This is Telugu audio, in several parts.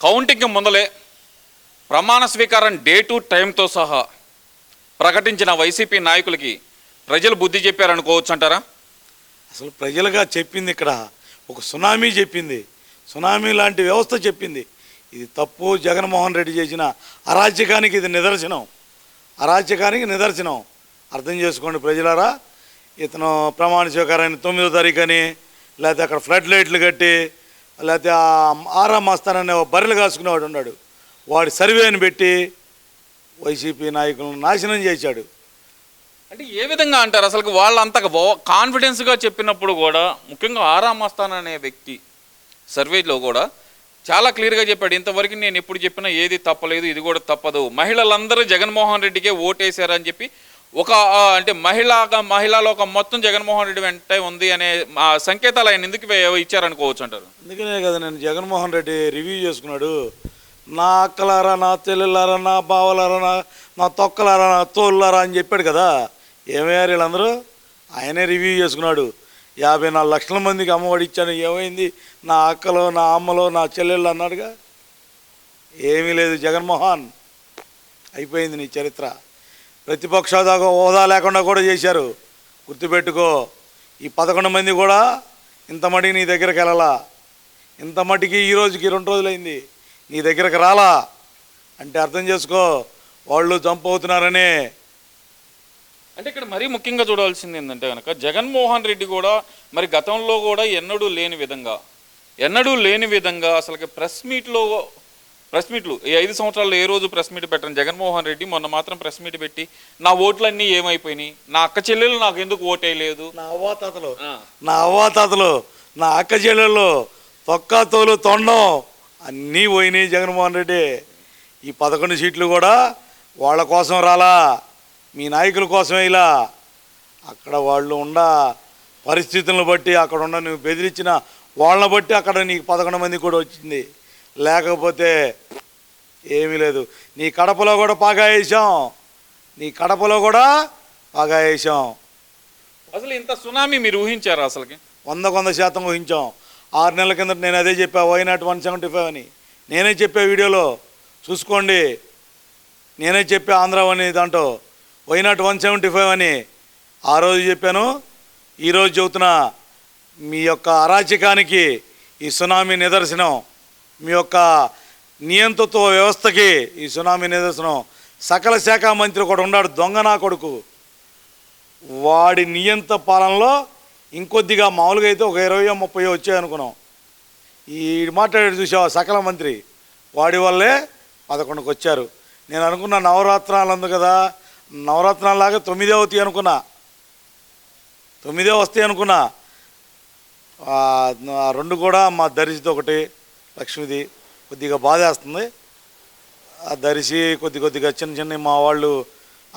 కౌంటింగ్కి ముందలే ప్రమాణ స్వీకారం డేటు టైంతో సహా ప్రకటించిన వైసీపీ నాయకులకి ప్రజలు బుద్ధి చెప్పారనుకోవచ్చు అంటారా? అసలు ప్రజలుగా చెప్పింది ఇక్కడ ఒక సునామీ చెప్పింది. సునామీ లాంటి వ్యవస్థ చెప్పింది. ఇది తప్పు జగన్మోహన్ రెడ్డి చేసిన అరాచకానికి ఇది నిదర్శనం. అరాజ్యకానికి నిదర్శనం. అర్థం చేసుకోండి ప్రజలారా. ఇతను ప్రమాణ స్వీకారాన్ని తొమ్మిదో తారీఖు అని లేకపోతే అక్కడ ఫ్లడ్ లైట్లు కట్టి లేకపోతే ఆరా మస్తాననే ఒక బర్రెలు కాసుకునేవాడు ఉన్నాడు. వాడి సర్వేని పెట్టి వైసీపీ నాయకులను నాశనం చేశాడు. అంటే ఏ విధంగా అంటారు? అసలు వాళ్ళంత కాన్ఫిడెన్స్గా చెప్పినప్పుడు కూడా ముఖ్యంగా ఆరా మస్తాన్ అనే వ్యక్తి సర్వేలో కూడా చాలా క్లియర్గా చెప్పాడు. ఇంతవరకు నేను ఎప్పుడు చెప్పినా ఏది తప్పలేదు ఇది కూడా తప్పదు. మహిళలందరూ జగన్మోహన్ రెడ్డికే ఓటేశారని చెప్పి ఒక అంటే మహిళగా మహిళలో ఒక మొత్తం జగన్మోహన్ రెడ్డి వెంటే ఉంది అనే సంకేతాలు ఆయన ఎందుకు ఇచ్చారనుకోవచ్చు అంటారు? అందుకనే కదా నేను జగన్మోహన్ రెడ్డి రివ్యూ చేసుకున్నాడు. నా అక్కలారా నా చెల్లెలారా నా బావలారా నా నా తొక్కలారా నా తోళ్ళారా అని చెప్పాడు కదా. ఏమయ్యారు వీళ్ళందరూ? ఆయనే రివ్యూ చేసుకున్నాడు. యాభై నాలుగు లక్షల మందికి అమ్మఒడి ఇచ్చాను. ఏమైంది? నా అక్కలో నా అమ్మలో నా చెల్లెళ్ళు అన్నాడుగా. ఏమీ లేదు జగన్మోహన్. అయిపోయింది నీ చరిత్ర. ప్రతిపక్ష హోదా- హోదా లేకుండా కూడా చేశారు. గుర్తుపెట్టుకో ఈ పదకొండు మంది కూడా ఇంత మటుకి నీ దగ్గరికి వెళ్ళాలా? ఇంత మటుకి ఈ రోజుకి రెండు రోజులైంది నీ దగ్గరకు రాలా? అంటే అర్థం చేసుకో వాళ్ళు జంప్ అవుతున్నారనే. అంటే ఇక్కడ మరీ ముఖ్యంగా చూడాల్సింది ఏంటంటే కనుక జగన్మోహన్ రెడ్డి కూడా మరి గతంలో కూడా ఎన్నడూ లేని విధంగా ఎన్నడూ లేని విధంగా అసలు ప్రెస్ మీట్లో ప్రెస్ మీట్లు. ఈ ఐదు సంవత్సరాల్లో ఏ రోజు ప్రెస్ మీట్ పెట్టను? జగన్మోహన్ రెడ్డి మొన్న మాత్రం ప్రెస్ మీట్ పెట్టి నా ఓట్లన్నీ ఏమైపోయినాయి? నా అక్క చెల్లెలు నాకు ఎందుకు ఓటేయలేదు? నా అవ్వాతాతలు నా అవ్వాతాతలు నా అక్క చెల్లెళ్ళు. తొక్క తోలు తొండం. అన్నీ పోయినాయి జగన్మోహన్ రెడ్డి. ఈ పదకొండు సీట్లు కూడా వాళ్ళ కోసం రాలా. మీ నాయకుల కోసమే ఇలా. అక్కడ వాళ్ళు ఉండ పరిస్థితులను బట్టి అక్కడ ఉన్న నువ్వు బెదిరించిన వాళ్ళని బట్టి అక్కడ నీకు పదకొండు మంది కూడా వచ్చింది. లేకపోతే ఏమీ లేదు. నీ కడపలో కూడా పాగా వేసాం. నీ కడపలో కూడా పాగా వేసాం. అసలు ఇంత సునామీ మీరు ఊహించారా అసలుకి? వంద వంద శాతం ఊహించాం. ఆరు నెలల కిందట నేను అదే చెప్పా why not one seventy five అని. నేనే చెప్పా వీడియోలో చూసుకోండి. నేనే చెప్పా ఆంధ్ర అని దాంట్లో why not one seventy five అని ఆ రోజు చెప్పాను. ఈరోజు చెబుతున్నా మీ యొక్క అరాచకానికి ఈ సునామీ నిదర్శనం. మీ యొక్క నియంతృత్వ వ్యవస్థకి ఈ సునామీ నిదర్శనం. సకల శాఖ మంత్రి ఒకడు ఉన్నాడు దొంగ నా కొడుకు. వాడి నియంత పాలనలో ఇంకొద్దిగా మామూలుగా అయితే ఒక ఇరవయో ముప్పయో వచ్చాయి అనుకున్నాం. ఈ మాట్లాడాడు చూసావా సకల మంత్రి? వాడి వల్లే పదకొండుకు వచ్చారు. నేను అనుకున్న నవరాత్రాలు అందు కదా నవరత్నాలాగా తొమ్మిదే అవుతాయి అనుకున్నా. తొమ్మిదే వస్తాయి అనుకున్నా. రెండు కూడా మా దరిసిది ఒకటి. లక్ష్మిది కొద్దిగా బాధేస్తుంది. ఆ దరిసి కొద్ది కొద్దిగా చిన్న చిన్న మా వాళ్ళు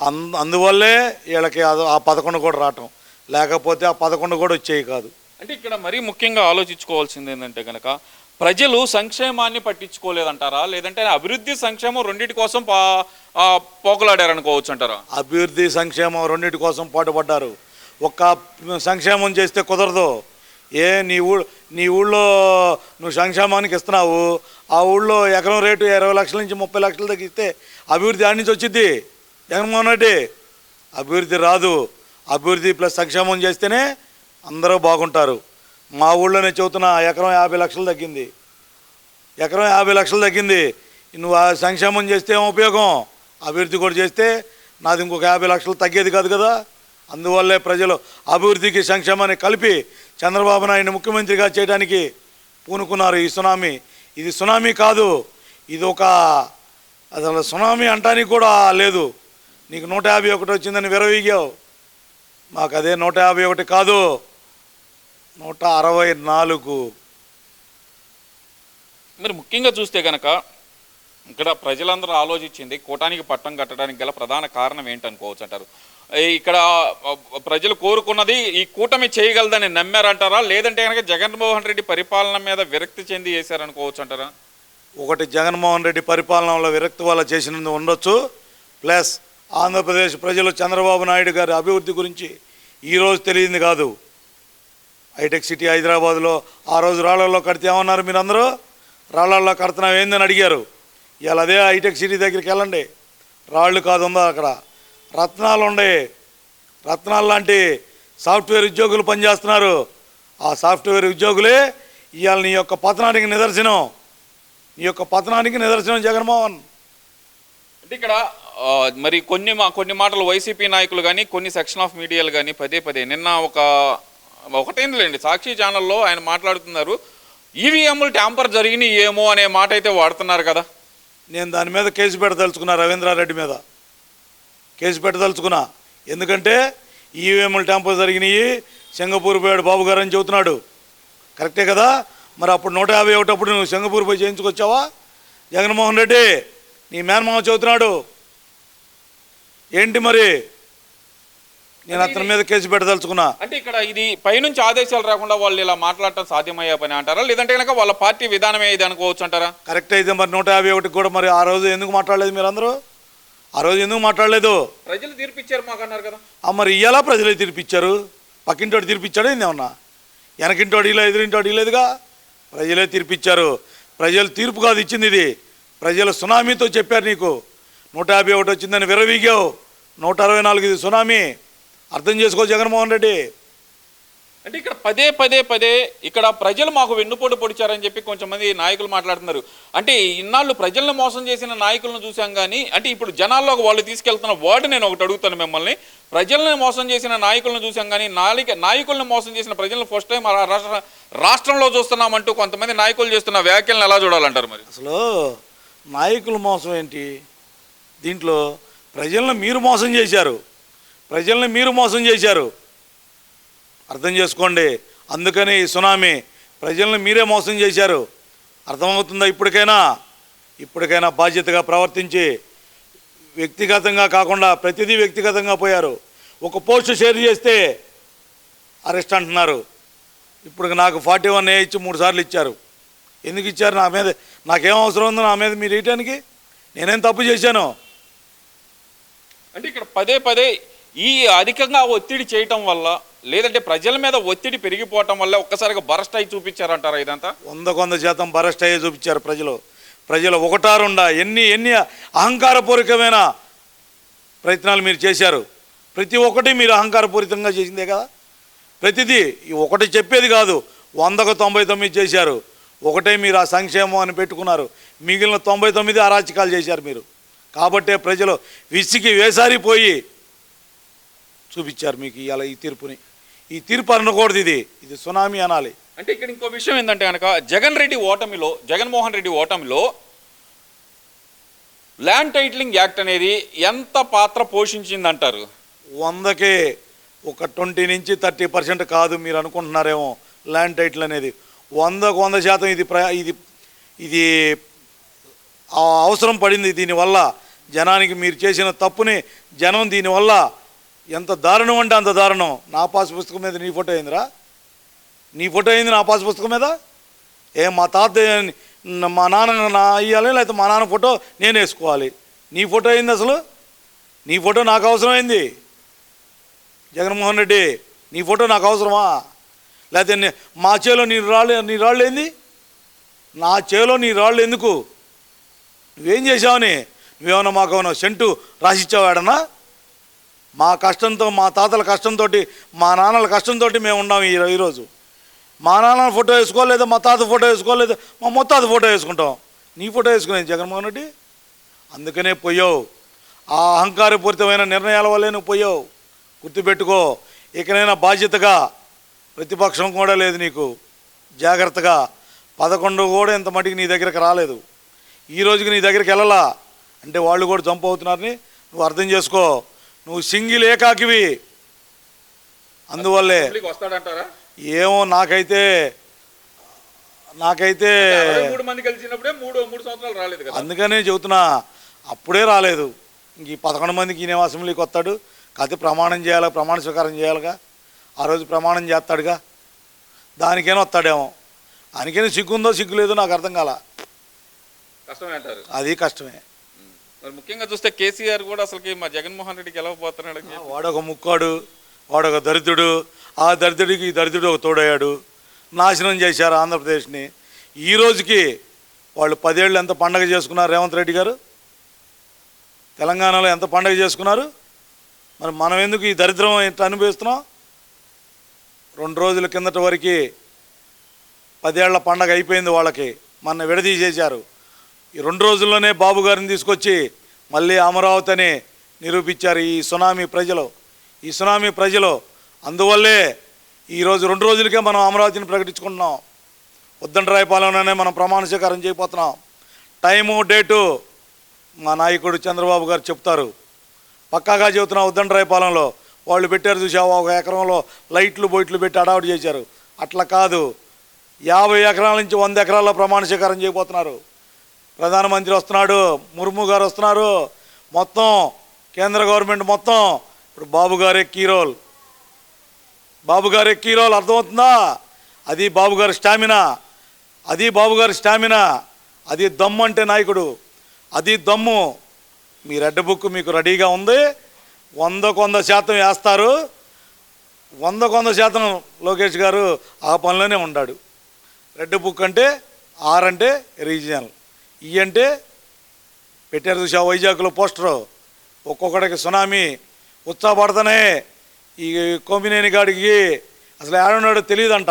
అందు అందువల్లే వీళ్ళకి అది- ఆ పదకొండు కూడా రావటం. లేకపోతే ఆ పదకొండు కూడా వచ్చేవి కాదు. అంటే ఇక్కడ మరీ ముఖ్యంగా ఆలోచించుకోవాల్సింది ఏంటంటే కనుక ప్రజలు సంక్షేమాన్ని పట్టించుకోలేదంటారా? లేదంటే అభివృద్ధి సంక్షేమం రెండింటి కోసం పా పోకలాడారనుకోవచ్చు అంటారా అభివృద్ధి సంక్షేమం రెండింటి కోసం పాటుపడ్డారు. ఒక్క సంక్షేమం చేస్తే కుదరదు. ఏ నీ ఊ నీ ఊళ్ళో నువ్వు సంక్షేమానికి ఇస్తున్నావు ఆ ఊళ్ళో ఎకరం రేటు ఇరవై లక్షల నుంచి ముప్పై లక్షల దాకా ఇస్తే అభివృద్ధి ఆడి నుంచి వచ్చింది జగన్మోహన్ రెడ్డి. అభివృద్ధి రాదు. అభివృద్ధి ప్లస్ సంక్షేమం చేస్తేనే అందరూ బాగుంటారు. మా ఊళ్ళోనే చెబుతున్నా ఎకరం యాభై లక్షలు తగ్గింది. ఎకరం యాభై లక్షలు తగ్గింది. నువ్వు సంక్షేమం చేస్తే ఏం ఉపయోగం? అభివృద్ధి కూడా చేస్తే నాది ఇంకొక యాభై లక్షలు తగ్గేది కాదు కదా. అందువల్లే ప్రజలు అభివృద్ధికి సంక్షేమాన్ని కలిపి చంద్రబాబు నాయుడు ముఖ్యమంత్రిగా చేయడానికి పూనుకున్నారు ఈ సునామీ. ఇది సునామీ కాదు. ఇది ఒక అసలు సునామీ అంటానికి కూడా లేదు. నీకు నూట యాభై ఒకటి వచ్చిందని విరవీగావు. మాకు అదే నూట యాభై ఒకటి కాదు. నూట అరవై నాలుగు. మరి ముఖ్యంగా చూస్తే కనుక ఇక్కడ ప్రజలందరూ ఆలోచించింది కూటానికి పట్టం కట్టడానికి గల ప్రధాన కారణం ఏంటనుకోవచ్చు అంటారు. ఇక్కడ ప్రజలు కోరుకున్నది ఈ కూటమి చేయగలదని నమ్మారంటారా? లేదంటే కనుక జగన్మోహన్ రెడ్డి పరిపాలన మీద విరక్తి చెంది చేశారనుకోవచ్చు అంటారా? ఒకటి జగన్మోహన్ రెడ్డి పరిపాలనలో విరక్తి వల్ల చేసినందుకు ఉండొచ్చు. ప్లస్ ఆంధ్రప్రదేశ్ ప్రజలు చంద్రబాబు నాయుడు గారి అభివృద్ధి గురించి ఈరోజు తెలియంది కాదు. హైటెక్ సిటీ హైదరాబాద్లో ఆ రోజు రాళ్ళలో కడితే ఏమన్నారు మీరందరూ? రాళ్ళల్లో కడుతున్నావు ఏందని అడిగారు. ఇవాళ అదే హైటెక్ సిటీ దగ్గరికి వెళ్ళండి. రాళ్ళు కాదు ఉందా అక్కడ? రత్నాలు ఉండే రత్నాలు లాంటి సాఫ్ట్వేర్ ఉద్యోగులు పనిచేస్తున్నారు. ఆ సాఫ్ట్వేర్ ఉద్యోగులే ఇవాళ నీ యొక్క పతనానికి నిదర్శనం. నీ యొక్క పతనానికి నిదర్శనం జగన్మోహన్. అంటే ఇక్కడ మరి కొన్ని మా కొన్ని మాటలు వైసీపీ నాయకులు కానీ కొన్ని సెక్షన్ ఆఫ్ మీడియాలు కానీ పదే పదే నిన్న ఒక ఒకటేందిలేండి సాక్షి ఛానల్లో ఆయన మాట్లాడుతున్నారు. ఈవీఎంలు ట్యాంపర్ జరిగినాయి ఏమో అనే మాట అయితే వాడుతున్నారు కదా. నేను దాని మీద కేసు పెట్టదలుచుకున్నా రవీంద్రారెడ్డి మీద. కేసు పెట్టదలుచుకున్నా. ఎందుకంటే ఈవీఎంలు ట్యాంపర్ జరిగినాయి. సింగపూర్ పోయాడు బాబు గారు అని చెబుతున్నాడు. కరెక్టే కదా? మరి అప్పుడు నూట యాభై ఒకటప్పుడు నువ్వు సింగపూర్ పోయి చేయించుకొచ్చావా? జగన్మోహన్ రెడ్డి నీ మేనమామ చెబుతున్నాడు. ఏంటి మరి? నేను అతని మీద కేసు పెట్టదలుచుకున్నా. అంటే ఇక్కడ ఇది పైనుంచి ఆదేశాలు రాకుండా వాళ్ళు ఇలా మాట్లాడటం సాధ్యమయ్యే పని అంటారా? లేదంటే కనుక వాళ్ళ పార్టీ విధానమే ఇది అనుకోవచ్చు అంటారా? కరెక్ట్ అయితే మరి నూట యాభై ఒకటికి కూడా మరి ఆ రోజు ఎందుకు మాట్లాడలేదు మీరు అందరూ ఆ రోజు ఎందుకు మాట్లాడలేదు? ప్రజలు తీర్పిచ్చారు మాకు అన్నారు కదా. ఆ మరి ఇయ్యాలా ప్రజలే తీర్పిచ్చారు? పక్కింటోడు తీర్పిచ్చాడు ఏందేమన్నా వెనకింటోడు ఇలా ఎదురింటోడు ఇలేదుగా ప్రజలే తీర్పిచ్చారు. ప్రజలు తీర్పు కాదు ఇచ్చింది ఇది. ప్రజలు సునామీతో చెప్పారు నీకు. నూట యాభై ఒకటి వచ్చిందని విరవీగావు నూట అరవై నాలుగు ఇది సునామీ. అర్థం చేసుకో జగన్మోహన్ రెడ్డి. అంటే ఇక్కడ పదే పదే పదే ఇక్కడ ప్రజలు మాకు వెన్నుపోటు పొడిచారని చెప్పి కొంచెంమంది నాయకులు మాట్లాడుతున్నారు. అంటే ఇన్నాళ్ళు ప్రజలను మోసం చేసిన నాయకులను చూసాం కానీ అంటే ఇప్పుడు జనాల్లో వాళ్ళు తీసుకెళ్తున్న వర్డ్ నేను ఒకటి అడుగుతాను మిమ్మల్ని. ప్రజలను మోసం చేసిన నాయకులను చూసాం కానీ నాలిక నాయకులను మోసం చేసిన ప్రజలను ఫస్ట్ టైం రాష్ట్ర రాష్ట్రంలో చూస్తున్నామంటూ కొంతమంది నాయకులు చేస్తున్న వ్యాఖ్యలను ఎలా చూడాలంటారు మరి? అసలు నాయకుల మోసం ఏంటి? దీంట్లో ప్రజలను మీరు మోసం చేశారు. ప్రజల్ని మీరు మోసం చేశారు. అర్థం చేసుకోండి. అందుకని ఈ సునామీ ప్రజలను మీరే మోసం చేశారు. అర్థమవుతుందా ఇప్పటికైనా? ఇప్పటికైనా బాధ్యతగా ప్రవర్తించి వ్యక్తిగతంగా కాకుండా ప్రతిదీ వ్యక్తిగతంగా పోయారు. ఒక పోస్ట్ షేర్ చేస్తే అరెస్ట్ అంటున్నారు. ఇప్పుడు నాకు ఫార్టీ వన్ ఏ ఇచ్చి మూడు సార్లు ఇచ్చారు. ఎందుకు ఇచ్చారు? నా మీద నాకేం అవసరం ఉందో నా మీద మీరు వేయటానికి? నేనేం తప్పు చేశాను? అంటే ఇక్కడ పదే పదే ఈ అధికంగా ఒత్తిడి చేయటం వల్ల లేదంటే ప్రజల మీద ఒత్తిడి పెరిగిపోవటం వల్ల ఒక్కసారిగా బరస్ట్ అయి చూపించారంటారా ఇదంతా? వంద కొంద శాతం బరస్ట్ అయ్యే చూపించారు ప్రజలు. ప్రజలు ఒకటారుండా ఎన్ని ఎన్ని అహంకారపూరితమైన ప్రయత్నాలు మీరు చేశారు? ప్రతి ఒక్కటి మీరు అహంకారపూరితంగా చేసిందే కదా? ప్రతిదీ ఒకటి చెప్పేది కాదు వందకు తొంభై తొమ్మిది చేశారు. ఒకటే మీరు ఆ సంక్షేమం అని పెట్టుకున్నారు. మిగిలిన తొంభై తొమ్మిది అరాచకాలు చేశారు మీరు. కాబట్టే ప్రజలు విసిగి వేసారిపోయి చూపించారు మీకు ఇలా ఈ తీర్పుని. ఈ తీర్పు అనకూడదు ఇది. ఇది సునామీ అనాలి. అంటే ఇక్కడ ఇంకో విషయం ఏంటంటే కనుక జగన్ రెడ్డి ఓటమిలో జగన్మోహన్ రెడ్డి ఓటమిలో ల్యాండ్ టైటిలింగ్ యాక్ట్ అనేది ఎంత పాత్ర పోషించిందంటారు? వందకే. ఒక ట్వంటీ నుంచి థర్టీ పర్సెంట్ కాదు మీరు అనుకుంటున్నారేమో ల్యాండ్ టైటిల్ అనేది. వందకు వంద శాతం ఇది ప్ర ఇది ఇది అవసరం పడింది దీనివల్ల. జనానికి మీరు చేసిన తప్పుని జనం దీనివల్ల ఎంత దారుణం అంటే అంత దారుణం. నా పాస్ పుస్తకం మీద నీ ఫోటో అయిందిరా? నీ ఫోటో అయింది నా పాస్ పుస్తకం మీద? ఏ మా తాత మా నాన్న నా ఇవ్వాలి లేకపోతే మా నాన్న ఫోటో నేను వేసుకోవాలి. నీ ఫోటో అయింది అసలు? నీ ఫోటో నాకు అవసరమైంది. జగన్మోహన్ రెడ్డి నీ ఫోటో నాకు అవసరమా? లేకపోతే మా చేలో నీ రాళ్ళు నీ రాళ్ళు ఏంది? నా చేలో నీ రాళ్ళు ఎందుకు? నువ్వేం చేసావని నువ్వేమన్నా మాకు ఏమన్నా సెంటు రాసిచ్చావాడన్నా? మా కష్టంతో మా తాతల కష్టంతో మా నాన్నల కష్టంతో మేము ఉన్నాం ఈ ఈరోజు మా నాన్న ఫోటో వేసుకోలేదు మా తాత ఫోటో వేసుకోలేదు మా మొత్తాత ఫోటో వేసుకుంటాం. నీ ఫోటో వేసుకునేది జగన్మోహన్ రెడ్డి? అందుకనే పోయావు. ఆ అహంకారపూరితమైన నిర్ణయాల వల్లే నువ్వు పోయావు. గుర్తుపెట్టుకో ఇకనైనా బాధ్యతగా ప్రతిపక్షం కూడా లేదు నీకు. జాగ్రత్తగా పదకొండు కూడా ఇంత మటుకు నీ దగ్గరకు రాలేదు. ఈ రోజుకి నీ దగ్గరికి వెళ్ళలా? అంటే వాళ్ళు కూడా జంప్ అవుతున్నారని నువ్వు అర్థం చేసుకో. నువ్వు సింగిల్ ఏకాకివి. అందువల్లే వస్తాడంటారా? ఏమో నాకైతే నాకైతే మూడు మంది కలిసినప్పుడే మూడు మూడు సంవత్సరాలు రాలేదు కదా. అందుకనే చెబుతున్నా అప్పుడే రాలేదు. ఇంక ఈ పదకొండు మందికి ఈయన అసెంబ్లీకి వస్తాడు. కాకపోతే ప్రమాణం చేయాలి ప్రమాణ స్వీకారం చేయాలిగా? ఆ రోజు ప్రమాణం చేస్తాడుగా? దానికైనా వస్తాడేమో. దానికైనా సిగ్గుందో సిగ్గు లేదో నాకు అర్థం కాల. కష్టమే అంటారు. అది కష్టమే. మరి ముఖ్యంగా చూస్తే కేసీఆర్ కూడా అసలుకి మా జగన్మోహన్ రెడ్డికి ఎలా పోతున్నాడు? వాడొక ముక్కాడు వాడొక దరిద్రుడు. ఆ దరిద్రుడికి ఈ దరిద్రుడు ఒక తోడయ్యాడు. నాశనం చేశారు ఆంధ్రప్రదేశ్ని. ఈ రోజుకి వాళ్ళు పదేళ్ళు ఎంత పండగ చేసుకున్నారు రేవంత్ రెడ్డి గారు? తెలంగాణలో ఎంత పండగ చేసుకున్నారు? మరి మనం ఎందుకు ఈ దరిద్రం ఎంత అనుభవిస్తున్నాం? రెండు రోజుల కిందట వరకు పదేళ్ళ పండగ అయిపోయింది వాళ్ళకి. మొన్న విడదీసేశారు. ఈ రెండు రోజుల్లోనే బాబు గారిని తీసుకొచ్చి మళ్ళీ అమరావతి అని నిరూపించారు ఈ సునామీ ప్రజలు. ఈ సునామీ ప్రజలు అందువల్లే ఈరోజు రెండు రోజులకే మనం అమరావతిని ప్రకటించుకుంటున్నాం. ఉద్దండరాయపాలెంలోనే మనం ప్రమాణ స్వీకారం చేయబోతున్నాం. టైము డేటు మా నాయకుడు చంద్రబాబు గారు చెప్తారు. పక్కాగా చెబుతున్నా ఉద్దండరాయపాలెంలో వాళ్ళు పెట్టారు చూసావా? ఒక ఎకరంలో లైట్లు బొయిట్లు పెట్టి అడావుడు చేశారు. అట్లా కాదు. యాభై ఎకరాల నుంచి వంద ఎకరాల్లో ప్రమాణ స్వీకారం చేయబోతున్నారు. ప్రధానమంత్రి వస్తున్నాడు ముర్ము గారు వస్తున్నారు. మొత్తం కేంద్ర గవర్నమెంట్ మొత్తం. ఇప్పుడు బాబు గారే కీ రోల్. బాబు గారే కీ రోల్ అర్థమవుతుందా? అది బాబు గారి స్టామినా. అది బాబు గారి స్టామినా. అది దమ్ము అంటే నాయకుడు. అది దమ్ము. మీ రెడ్ బుక్ మీకు రెడీగా ఉంది. వందకు వంద శాతం వేస్తారు. వందకు వంద శాతం లోకేష్ గారు ఆ పనిలోనే ఉన్నాడు రెడ్ బుక్ అంటే ఆర్ అంటే రీజనల్ ఈ అంటే పెట్టారు చూసా వైజాగ్లో పోస్టరు? ఒక్కొక్కడికి సునామీ ఉత్సాహపడతానే ఈ కొమ్మినేని గాడికి అసలు ఏడున్నాడో తెలియదంట.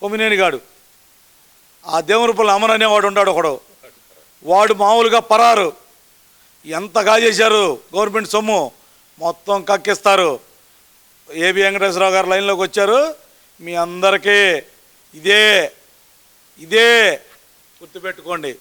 కొమ్మినేని గాడు. ఆ దేవునిపల్లి అమర్ అనేవాడు ఉంటాడు ఒకడు. వాడు మామూలుగా పరారు. ఎంత చేశారు గవర్నమెంట్ సొమ్ము? మొత్తం కక్కిస్తారు. ఏబి వెంకటేశ్వరరావు గారు లైన్లోకి వచ్చారు. మీ అందరికీ ఇదే ఇదే గుర్తుపెట్టుకోండి.